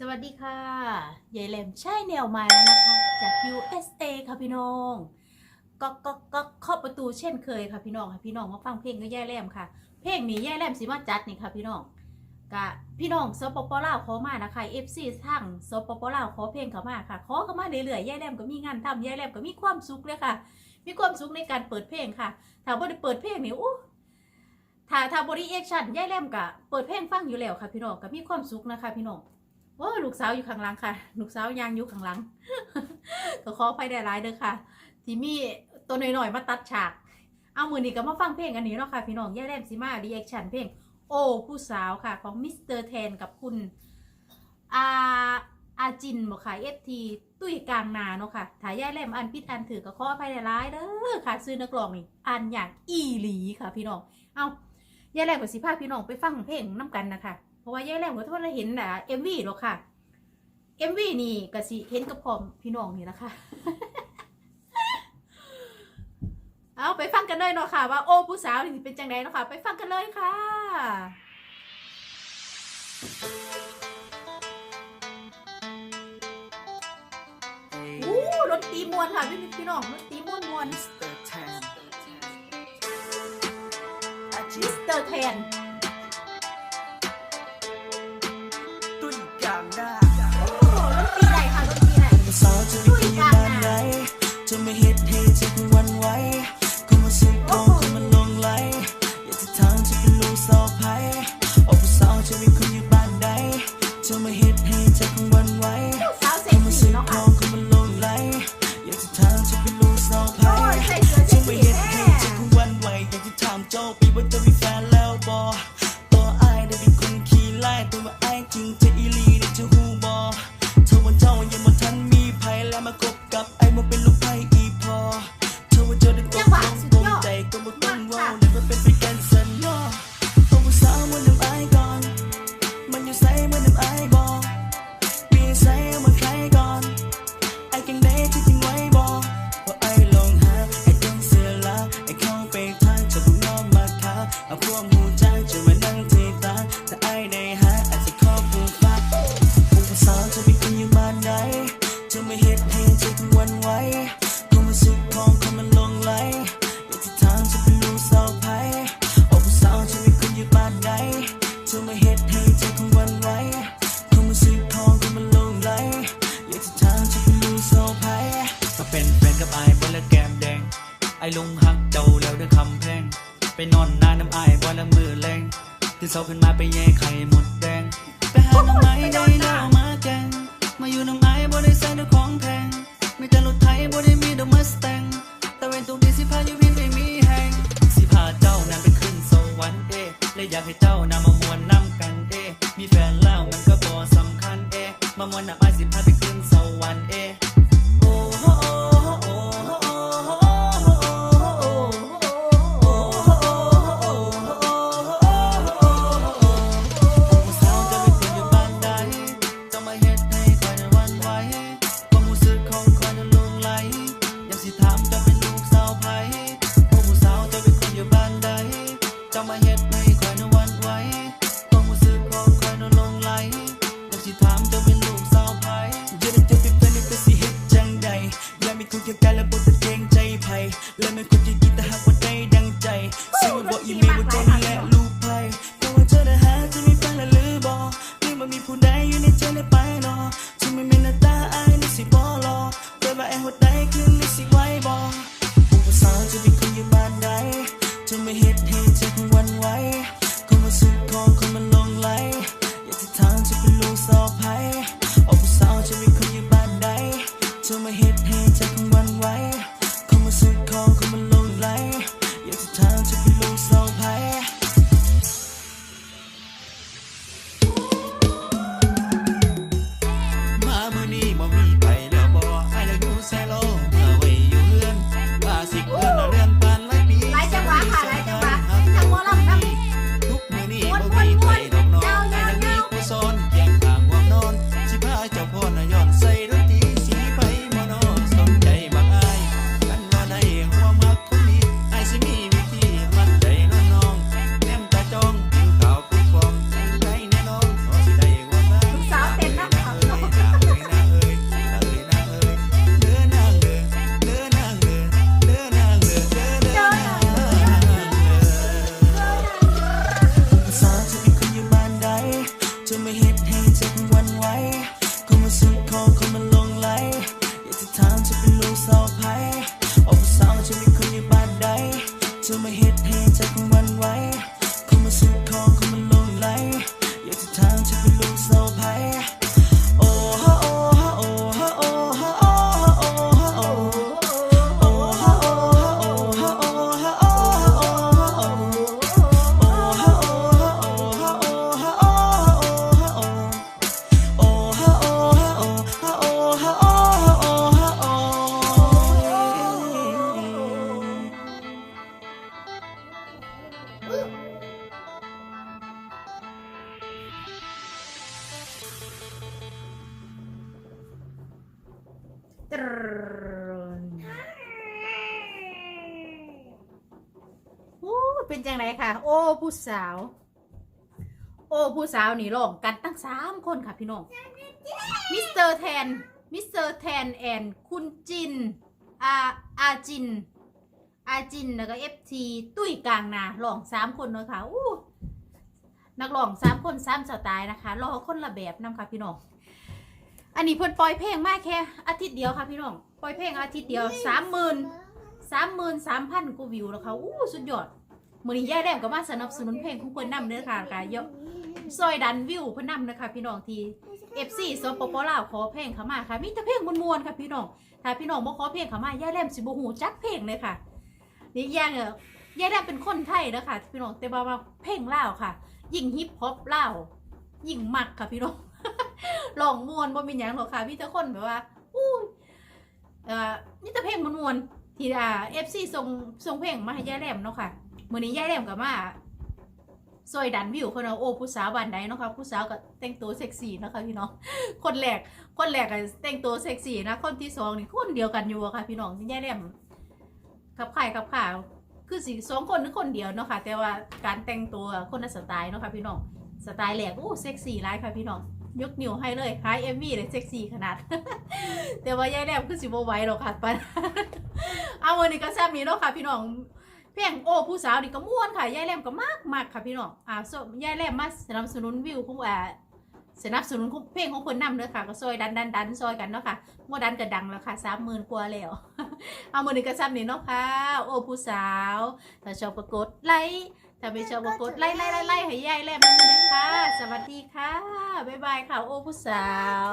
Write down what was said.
สวัสดีค่ะยายแหลมใช่แนวมาแล้วนะคะ จาก USA ค่ะพี่น้องก็ก็ก็เข้าประตูเช่นเคยค่ะพี่น้องค่ะพี่น้องมาฟังเพลงก็ยายแหลมค่ะ เพลงนี้ยายแหลมสิมาจัดนี่ค่ะพี่น้องกะพี่น้องสปปลาวขอมานะคะ FC ทั้งสปปลาวขอเพลงเขามาค่ะขอเขามาเรื่อยๆยายแหลมก็มีงานทำยายแหลมก็มีความสุขเลยค่ะ มีความสุขในการเปิดเพลงค่ะถ้าบ่ได้เปิดเพลงนี่อู้ถ้าถ้าบริเอคชั่นย่ายแหลมก็เปิดเพลงฟังอยู่แล้วค่ะพี่น้องก็มีความสุขนะคะพี่น้อง โอ้ลูกสาวอยู่ข้างหลังค่ะ ลูกสาวยางอยู่ข้างหลัง ก็ขอไปได้ร้ายเด้อค่ะ ที่มีตัวหน่อยๆมาตัดฉาก เอามือนี้ก็มาฟังเพลงอันนี้เนาะค่ะ พี่น้องแย่แรมซิมารีแอคชั่นเพลง โอ้ผู้สาวค่ะ ของมิสเตอร์แทนกับคุณอาอาจินบอกค่ะเอฟทีตุ้ยกลางนาเนาะค่ะถ้ายแย่แรมอันพิดอันถือก็ขอไปได้ร้ายเด้อค่ะ ซื้อนักร้องนี่อันอย่างอีหลีค่ะ พี่น้อง เอาแย่แรมกับสิพาพี่น้องไปฟังเพลงน้ำกันนะคะ ราะว่าย่าแรมก็ทุกคนเห็นนะเอ็มวีหรอกค่ะเอ็มวีนี่ก็สิเห็นกับพร้อมพี่น้องนี่นะคะ เอาไปฟังกันเลยเนาะค่ะ ว่าโอ้ผู้สาวนี่สิเป็นจังไดเนาะค่ะ ไปฟังกันเลยค่ะอู้รถตีมวนค่ะพี่พี่น้องรถตีมวนมวน Mr. Tan มิสเตอร์แทน โอ้ผู้สาวจะไม่คุยอยู่บ้านใดจะไม่เฮ็ดให้เธอคุณหวันไหวสาวเซ็ก็กมาซี่สุเนาะกค่ะองก็มาลงไหลอยากจะถามจะเป็นลูกสาวไผ่โอ้ยใส่เสื้อเซ็จะกไม่ซี่เฮ็ดแน่ให้เธอคุณหวันไหวอยากจะถามเจ้าปีว่าจะมีแฟนแล้วบ่ตัวอายได้เป็นคนขี้ไล่ตัวว่าอายจริงจะอีหลีได้จะฮู้บ่เธอว่าเจ้ายังบ่ทัน นเช้าขึ้นมาไปแย่ไข่หมดแดง ไปหาน้ำไม้ได้แล้วมาแกง มาอยู่น้ำไอ้บ่ได้ใส่ดอกของแพง ไม่แต่รถไทยบ่ได้มีดอกมัสแตงแต่เว้นตรงนี้สิพาอยู่พินไปมีแหงสิพาเจ้านั้นไปขึ้นสวรรค์เอและอยากให้เจ้านำมามวนนำกันเอมีแฟนแล้วมันก็บ่สำคัญเอมามวนน้ำไอ้ hit, hit. ตรึนอู้เป็นจังไรค่ะ โอ้ ผู้สาว โอ้ ผู้สาวนี่ร้องกันตั้งสามคนค่ะพี่น้อง มิสเตอร์แทน มิสเตอร์แทนแอนคุณจิน อาอาจิน อาจิน แล้วก็เอฟทีตุ้ยกลางนาร้องสามคนเนาะค่ะ อู้ นักร้องสามคนสามสไตล์นะคะรอคนละแบบนำค่ะพี่น้อง อันนี้เพิ่นปล่อยเพลงมาแค่อาทิตย์เดียวค่ะพี่น้องปล่อยเพลงอาทิตย์เดียวสามหมื่นสามหมื่นสามพันกว่าวิวแล้วค่ะอู้สุดยอดมือนี้ย่าแดมก็มาสนับสนุนเพลงของเพิ่นนำเด้อค่ะค่ะเยอะซอยดันวิวเพิ่นนำนะคะพี่น้องที่ FC สปปลาวขอเพลงเข้ามาค่ะมีแต่เพลงมวนๆค่ะพี่น้องถ้าพี่น้องบ่ขอเพลงเข้ามาย่าแดมสิบ่ฮู้จักเพลงเลยค่ะนี่ย่างเออย่าแดมเป็นคนไทยเด้อค่ะพี่น้องแต่ว่าว่าเพลงลาวค่ะ ยิ่งฮิปฮอปเลายิ่งมักค่ะพี่น้องลองมวนบ่มีหยังหรอกค่ะมีแต่คนแบบว่าอู้ยเอ่อนี่แต่เพลงมวนๆที่อ่า FC ส่งส่งเพลงมาให้ย่าแดมเนาะค่ะมื้อนี้ย่าแดมก็มาซอยดันวิวเพิ่นเอาโอ้ผู้สาวบ้านใดเนาะค่ะผู้สาวก็แต่งตัวเซ็กซี่เนาะค่ะพี่น้องคนแรกคนแรกอะแต่งตัวเซ็กซี่นะคนที่สองนี่คนเดียวกันอยู่อะค่ะพี่น้องที่แย่แหลมกับข่ายกับข่าว คือสิสองคนหรือคนเดียวเนาะค่ะ แต่ว่าการแต่งตัวคนละสไตล์เนาะค่ะพี่น้อง สไตล์แรกโอ้เซ็กซี่ร้ายค่ะพี่น้องยกนิ้วให้เลยคล้ายเอมมี่เลยเซ็กซี่ขนาด แต่ว่ายายแหลมคือสิบไหว้หรอกค่ะปันเอาวันนี้ก็แซ่บนี้เนาะค่ะพี่น้องเพียงโอ้ผู้สาวนี่ก็ม่วนค่ะยายแหลมก็มากมากค่ะพี่น้องอ่าโซยายแหลมมาสนับสนุนวิวของอ่าสนับสนุนเพลงของคนนำเด้อค่ะ ก็ซอยดันดันดันซอยกันเนาะค่ะโมดันก็ดังแล้วค่ะสามหมื่นกว่าแล้ว เอามือหนึ่งก็ซ้ำนี่เนาะค่ะโอ้ผู้สาว ถ้าชอบก็กดไลค์ถ้าไม่ชอบก็กดไลค์ไลค์ไลค์ไลค์ให้ยายแลมมันเลยค่ะ สวัสดีค่ะ บ๊ายบายค่ะ โอ้ผู้สาว